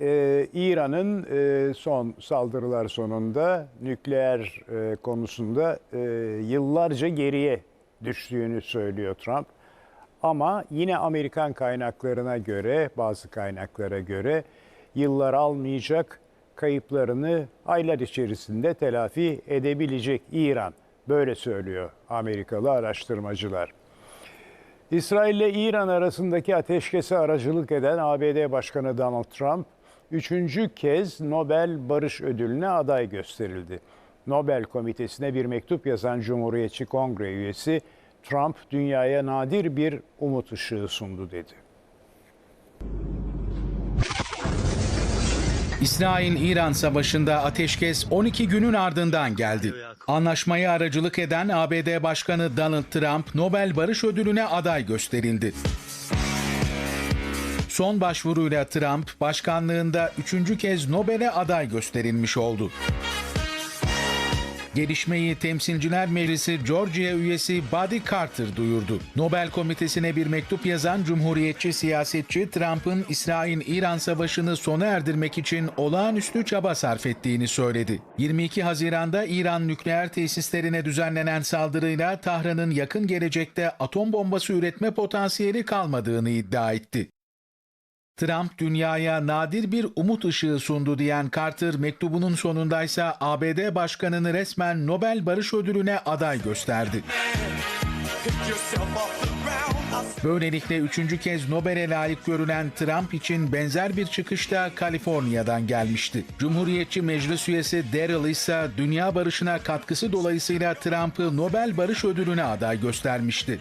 Ee, İran'ın e, son saldırılar sonunda nükleer e, konusunda e, yıllarca geriye düştüğünü söylüyor Trump. Ama yine Amerikan kaynaklarına göre, bazı kaynaklara göre yıllar almayacak kayıplarını aylar içerisinde telafi edebilecek İran. Böyle söylüyor Amerikalı araştırmacılar. İsrail ile İran arasındaki ateşkese aracılık eden ABD Başkanı Donald Trump, üçüncü kez Nobel Barış Ödülü'ne aday gösterildi. Nobel Komitesi'ne bir mektup yazan Cumhuriyetçi Kongre üyesi, Trump dünyaya nadir bir umut ışığı sundu dedi. İsrail-İran savaşında ateşkes 12 günün ardından geldi. Anlaşmaya aracılık eden ABD Başkanı Donald Trump Nobel Barış Ödülü'ne aday gösterildi. Son başvuruyla Trump başkanlığında üçüncü kez Nobel'e aday gösterilmiş oldu. Gelişmeyi Temsilciler Meclisi Georgia üyesi Buddy Carter duyurdu. Nobel Komitesi'ne bir mektup yazan Cumhuriyetçi siyasetçi Trump'ın İsrail-İran savaşını sona erdirmek için olağanüstü çaba sarf ettiğini söyledi. 22 Haziran'da İran nükleer tesislerine düzenlenen saldırıyla Tahran'ın yakın gelecekte atom bombası üretme potansiyeli kalmadığını iddia etti. Trump dünyaya nadir bir umut ışığı sundu diyen Carter mektubunun sonundaysa ABD başkanını resmen Nobel Barış Ödülü'ne aday gösterdi. Böylelikle üçüncü kez Nobel'e layık görülen Trump için benzer bir çıkış da Kaliforniya'dan gelmişti. Cumhuriyetçi Meclis üyesi Daryl ise dünya barışına katkısı dolayısıyla Trump'ı Nobel Barış Ödülü'ne aday göstermişti.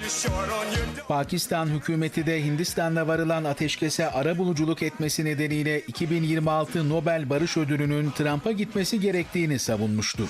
Pakistan hükümeti de Hindistan'la varılan ateşkese arabuluculuk etmesi nedeniyle 2026 Nobel Barış Ödülü'nün Trump'a gitmesi gerektiğini savunmuştu.